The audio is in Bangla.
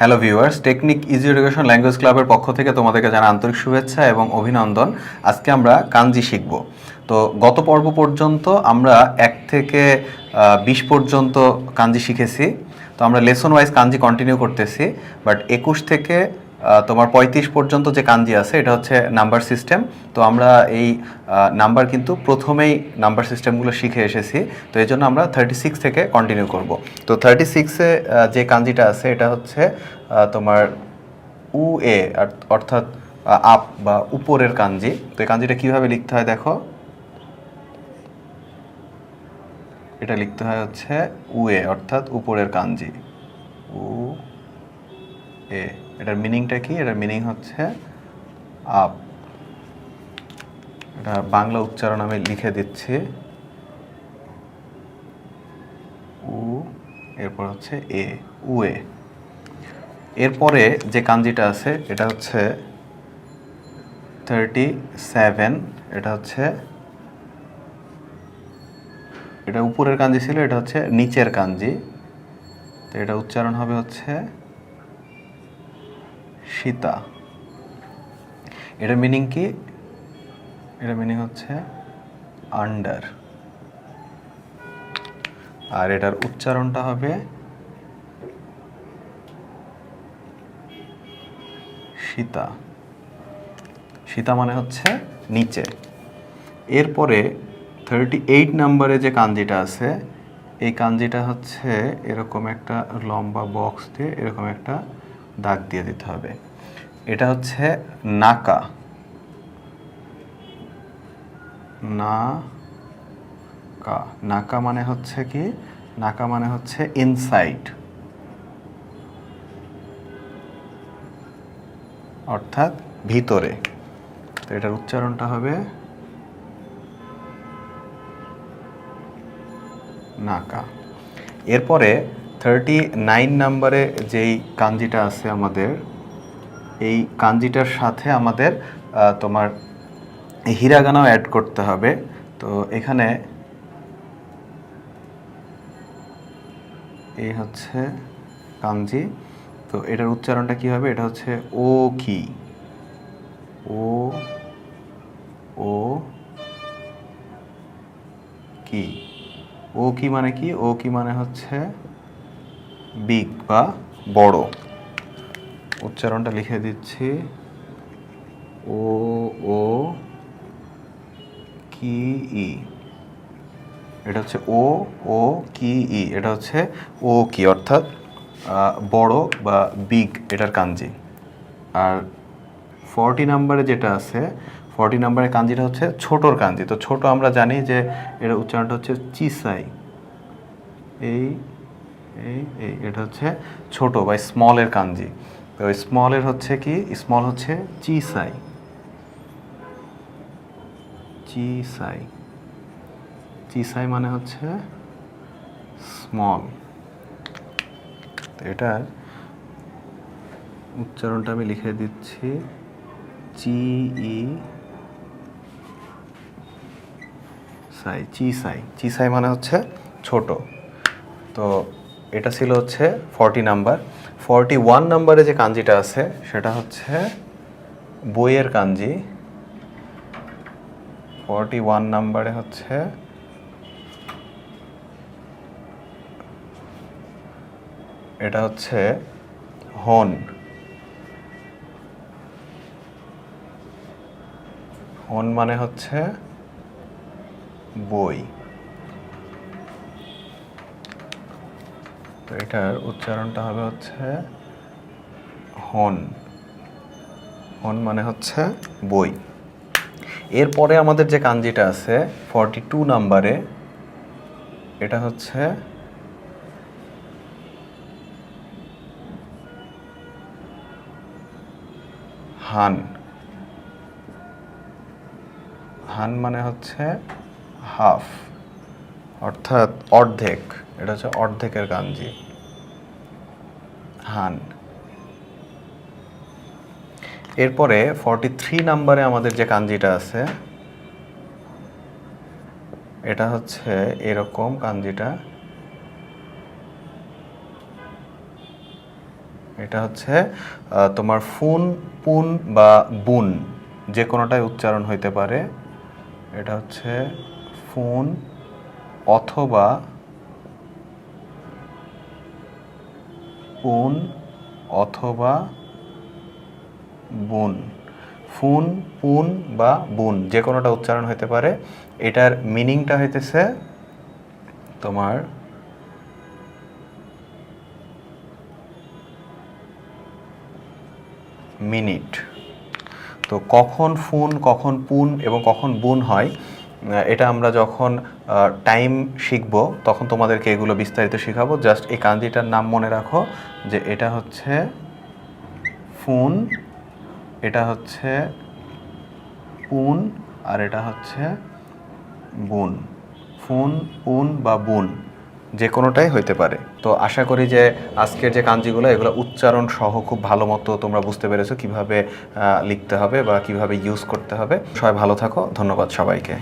Hello viewers technique easy education language ক্লাবের পক্ষ থেকে তোমাদেরকে জানা আন্তরিক শুভেচ্ছা এবং অভিনন্দন। আজকে আমরা কাঞ্জি শিখব। তো গত পর্ব পর্যন্ত আমরা এক থেকে বিশ পর্যন্ত কাঞ্জি শিখেছি। তো আমরা লেসন ওয়াইজ কাঞ্জি কন্টিনিউ করতেছি বাট একুশ থেকে তোমার পঁয়ত্রিশ পর্যন্ত যে কাঞ্জি আছে, এটা হচ্ছে নাম্বার সিস্টেম। তো আমরা এই নাম্বার কিন্তু প্রথমেই নাম্বার সিস্টেমগুলো শিখে এসেছি। তো এই জন্য আমরা থার্টি সিক্স থেকে কন্টিনিউ করব। তো থার্টি সিক্সে যে কাঞ্জিটা আছে, এটা হচ্ছে তোমার উ এ অর্থাৎ আপ বা উপরের কাঞ্জি। তো এই কাঞ্জিটা কীভাবে লিখতে হয় দেখো? এটা লিখতে হয় হচ্ছে উ এ অর্থাৎ উপরের কাঞ্জি। উ এ এটার মিনিংটা কি? এটার মিনিং হচ্ছে, আপ। এটা বাংলা উচ্চারণ আমি লিখে দিচ্ছি। উ, এরপর হচ্ছে এ, উ, এ। এরপরে যে কাঞ্জিটা আছে, এটা হচ্ছে থার্টি সেভেন এটা হচ্ছে এটা উপরের কাঞ্জি ছিল, এটা হচ্ছে নিচের কাঞ্জি। তো এটা উচ্চারণ হবে হচ্ছে সীতা। এটার মিনিং কি? এটার মিনিং হচ্ছে আন্ডার আর এটার উচ্চারণটা হবে সীতা। সীতা মানে হচ্ছে নিচে। এরপরে থার্টি এইট নাম্বারে যে কাঞ্জিটা আছে, এই কাঞ্জিটা হচ্ছে এরকম একটা লম্বা বক্স দিয়ে এরকম একটা দাগ দিয়ে দিতে হবে। এটা হচ্ছে নাকা। না কা নাকা মানে হচ্ছে কি? নাকা মানে হচ্ছে ইনসাইড অর্থাৎ ভিতরে। তো এটার উচ্চারণটা হবে নাকা। এরপরে থার্টি নাইন নাম্বারে যেই কাঞ্জিটা আছে আমাদের, এই কাঞ্জিটার সাথে আমাদের তোমার হিরাগানাও অ্যাড করতে হবে। তো এখানে এই হচ্ছে কাঞ্জি। তো এটার উচ্চারণটা কি হবে? এটা হচ্ছে ও কি। ও ও কি। ও কি মানে কি? ও কি মানে হচ্ছে বিগ বা বড়। উচ্চারণটা লিখে দিচ্ছি। ও ও, কি, ই। এটা হচ্ছে ও ও, কি, ই। এটা হচ্ছে ও, কি। অর্থাৎ বড় বা বিগ এটার কাঞ্জি। আর ফর্টি নাম্বারে যেটা আছে, ফর্টি নাম্বারের কাঞ্জিটা হচ্ছে ছোটোর কাঞ্জি। তো ছোট আমরা জানি যে এর উচ্চারণটা হচ্ছে চিসাই। এই এই এই, এটা হচ্ছে ছোট বা স্মলের কাঞ্জি। তো স্মলের হচ্ছে কি? স্মল হচ্ছে চিসাই। চিসাই। চিসাই মানে হচ্ছে স্মল এটার উচ্চারণটা আমি লিখে দিচ্ছি। চি ই সাই চি সাই চি সাই মানে হচ্ছে ছোট। তো এটা ছিল হচ্ছে ফর্টি নাম্বার। ফর্টি ওয়ান নাম্বারে যে কাঞ্জিটা আছে, সেটা হচ্ছে বইয়ের কাঞ্জি। ফর্টি ওয়ান নাম্বারে হচ্ছে এটা হচ্ছে হন। হন মানে হচ্ছে বই। তো এটার উচ্চারণটা হবে হচ্ছে হন। হন মানে হচ্ছে বই। এরপরে আমাদের যে কাঞ্জিটা আছে ফর্টি টু নাম্বারে, এটা হচ্ছে হান। হান মানে হচ্ছে হাফ, অর্থাৎ অর্ধেক। এটা হচ্ছে অর্ধেকের কাঞ্জি হান। এরপরে ফর্টি থ্রি নাম্বারে আমাদের যে কাঞ্জিটা আছে, এটা হচ্ছে এরকম কাঞ্জিটা এটা হচ্ছে তোমার ফুন, পুন বা বুন, যে কোনোটাই উচ্চারণ হইতে পারে। এটা হচ্ছে ফুন অথবা পুন অথবা বুন। ফুন, পুন বা বুন, যে কোনোটা উচ্চারণ হতে পারে। এটার মিনিংটা হইতেছে তোমার মিনিট। তো কখন ফুন, কখন পুন এবং কখন বুন হয় এটা আমরা যখন টাইম শিখব, তখন তোমাদেরকে এগুলো বিস্তারিত শেখাবো। জাস্ট এই কাঞ্জিটার নাম মনে রাখো, যে এটা হচ্ছে ফুন, এটা হচ্ছে পুন আর এটা হচ্ছে বুন। ফুন, উন বা বুন, যে কোনোটাই হইতে পারে। তো আশা করি যে আজকের যে কাঞ্জিগুলো, এগুলো উচ্চারণ সহ খুব ভালো মতো তোমরা বুঝতে পেরেছ কীভাবে লিখতে হবে বা কীভাবে ইউজ করতে হবে। সবাই ভালো থাকো, ধন্যবাদ সবাইকে।